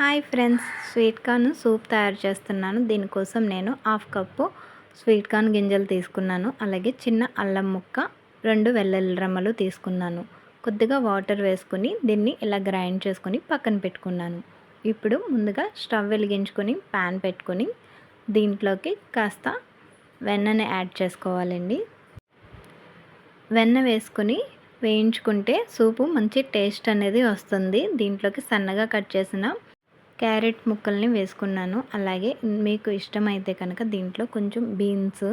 Hi friends sweet corn soup తయారు చేస్తున్నాను. దీనికోసం నేను హాఫ్ కప్పు స్వీట్ కార్న్ గింజలు తీసుకున్నాను. అలాగే చిన్న అల్లం ముక్క రెండు వెల్లుల్లి రమ్మలు తీసుకున్నాను. కొద్దిగా వాటర్ వేసుకుని దీన్ని ఇలా గ్రైండ్ చేసుకుని పక్కన పెట్టుకున్నాను. ఇప్పుడు ముందుగా స్టవ్ వెలిగించుకొని ప్యాన్ పెట్టుకొని దీంట్లోకి కాస్త వెన్నని యాడ్ చేసుకోవాలండి. వెన్న వేసుకొని వేయించుకుంటే సూపు మంచి టేస్ట్ అనేది వస్తుంది. దీంట్లోకి సన్నగా కట్ చేసిన క్యారెట్ ముక్కల్ని వేసుకున్నాను. అలాగే మీకు ఇష్టమైతే కనుక దీంట్లో కొంచెం బీన్స్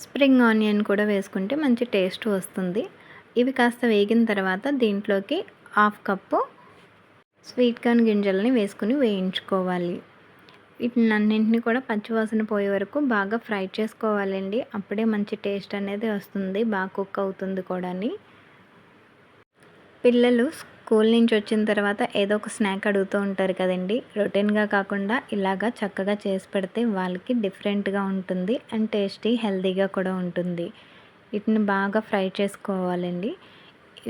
స్ప్రింగ్ ఆనియన్ కూడా వేసుకుంటే మంచి టేస్ట్ వస్తుంది. ఇవి కాస్త వేగిన తర్వాత దీంట్లోకి హాఫ్ కప్పు స్వీట్ కార్న్ గింజల్ని వేసుకుని వేయించుకోవాలి. వీటినన్నింటినీ కూడా పచ్చివాసన పోయే వరకు బాగా ఫ్రై చేసుకోవాలండి. అప్పుడే మంచి టేస్ట్ అనేది వస్తుంది బాగా కుక్ అవుతుంది కూడా పిల్లలు స్కూల్ నుంచి వచ్చిన తర్వాత ఏదో ఒక స్నాక్ అడుగుతూ ఉంటారు కదండి. రొటీన్గా కాకుండా ఇలాగా చక్కగా చేసి పెడితే వాళ్ళకి డిఫరెంట్గా ఉంటుంది అండ్ టేస్టీ హెల్తీగా కూడా ఉంటుంది. వీటిని బాగా ఫ్రై చేసుకోవాలండి.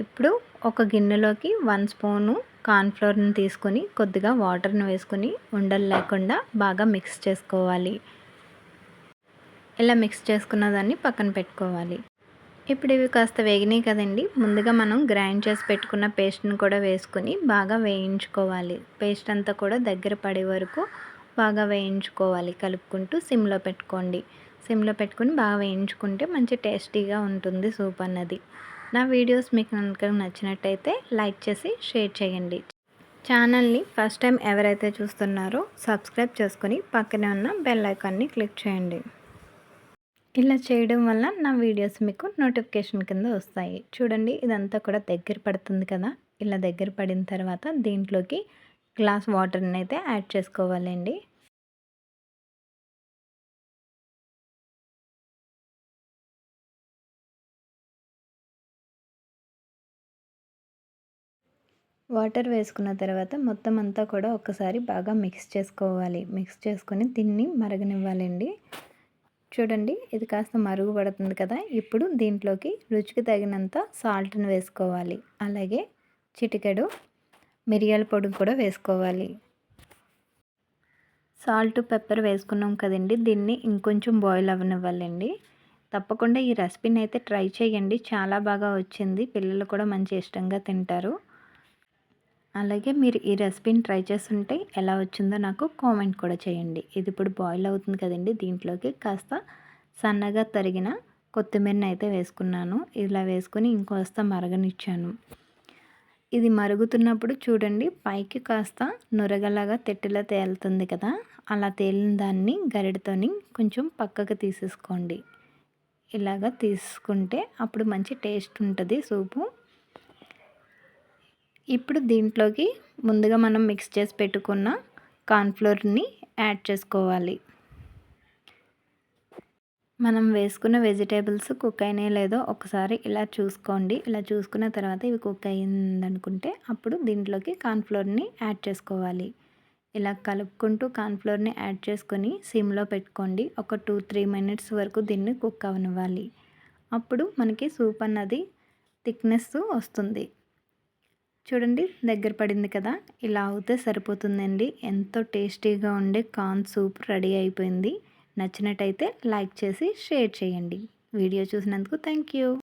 ఇప్పుడు ఒక గిన్నెలోకి వన్ స్పూను కార్న్ఫ్లోర్ని తీసుకొని కొద్దిగా వాటర్ని వేసుకొని ఉండలు లేకుండా బాగా మిక్స్ చేసుకోవాలి. ఇలా మిక్స్ చేసుకున్న దాన్ని పక్కన పెట్టుకోవాలి. ఇప్పుడు ఇవి కాస్త వేగినాయి కదండి. ముందుగా మనం గ్రైండ్ చేసి పెట్టుకున్న పేస్ట్ని కూడా వేసుకుని బాగా వేయించుకోవాలి. పేస్ట్ అంతా కూడా దగ్గర పడే వరకు బాగా వేయించుకోవాలి. కలుపుకుంటూ సిమ్లో పెట్టుకోండి. సిమ్లో పెట్టుకుని బాగా వేయించుకుంటే మంచి టేస్టీగా ఉంటుంది సూప్ అన్నది. నా వీడియోస్ మీకు కనుక నచ్చినట్టయితే లైక్ చేసి షేర్ చేయండి. ఛానల్ని ఫస్ట్ టైం ఎవరైతే చూస్తున్నారో సబ్స్క్రైబ్ చేసుకొని పక్కనే ఉన్న బెల్ ఐకాన్ని క్లిక్ చేయండి. ఇలా చేయడం వల్ల నా వీడియోస్ మీకు నోటిఫికేషన్ కింద వస్తాయి. చూడండి ఇదంతా కూడా దగ్గర పడుతుంది కదా? ఇలా దగ్గర పడిన తర్వాత దీంట్లోకి గ్లాస్ వాటర్ని అయితే యాడ్ చేసుకోవాలండి. వాటర్ వేసుకున్న తర్వాత మొత్తం అంతా కూడా ఒకసారి బాగా మిక్స్ చేసుకోవాలి. మిక్స్ చేసుకొని దీన్ని మరగనివ్వాలండి. చూడండి ఇది కాస్త మరుగుపడుతుంది కదా. ఇప్పుడు దీంట్లోకి రుచికి తగినంత సాల్ట్ని వేసుకోవాలి. అలాగే చిటికెడు మిరియాల పొడి కూడా వేసుకోవాలి. సాల్ట్ పెప్పర్ వేసుకున్నాం కదండి. దీన్ని ఇంకొంచెం బాయిల్ అవ్వనివ్వాలండి తప్పకుండా ఈ రెసిపీని అయితే ట్రై చేయండి. చాలా బాగా వచ్చింది. పిల్లలు కూడా మంచి ఇష్టంగా తింటారు. అలాగే మీరు ఈ రెసిపీని ట్రై చేస్తుంటే ఎలా వచ్చిందో నాకు కామెంట్ కూడా చేయండి. ఇది ఇప్పుడు బాయిల్ అవుతుంది కదండి దీంట్లోకి. కాస్త సన్నగా తరిగిన కొత్తిమీరని అయితే వేసుకున్నాను. ఇలా వేసుకుని ఇంకోస్త మరగనిచ్చాను. ఇది మరుగుతున్నప్పుడు చూడండి పైకి కాస్త నురగలాగా తెట్టిలా తేలుతుంది కదా. అలా తేలిన దాన్ని గరిడతోని కొంచెం పక్కకు తీసేసుకోండి. ఇలాగా తీసుకుంటే అప్పుడు మంచి టేస్ట్ ఉంటుంది సూపు. ఇప్పుడు దీంట్లోకి ముందుగా మనం మిక్స్ చేసి పెట్టుకున్న కార్న్ఫ్లోర్ని యాడ్ చేసుకోవాలి. మనం వేసుకున్న వెజిటేబుల్స్ కుక్ అయినాయి లేదో ఒకసారి ఇలా చూసుకోండి. ఇలా చూసుకున్న తర్వాత ఇవి కుక్ అయ్యిందనుకుంటే అప్పుడు దీంట్లోకి కార్న్ఫ్లోర్ని యాడ్ చేసుకోవాలి. ఇలా కలుపుకుంటూ కార్న్ఫ్లోర్ని యాడ్ చేసుకొని సిమ్లో పెట్టుకోండి. ఒక టూ త్రీ మినిట్స్ వరకు దీన్ని కుక్ అవనివ్వాలి. అప్పుడు మనకి సూప్ అన్నది థిక్నెస్ వస్తుంది. చూడండి దగ్గర పడింది కదా? ఇలా అవుతే సరిపోతుందండి. ఎంతో టేస్టీగా ఉండే కార్న్ సూప్ రెడీ అయిపోయింది. నచ్చినట్టయితే లైక్ చేసి షేర్ చేయండి. వీడియో చూసినందుకు థ్యాంక్ యూ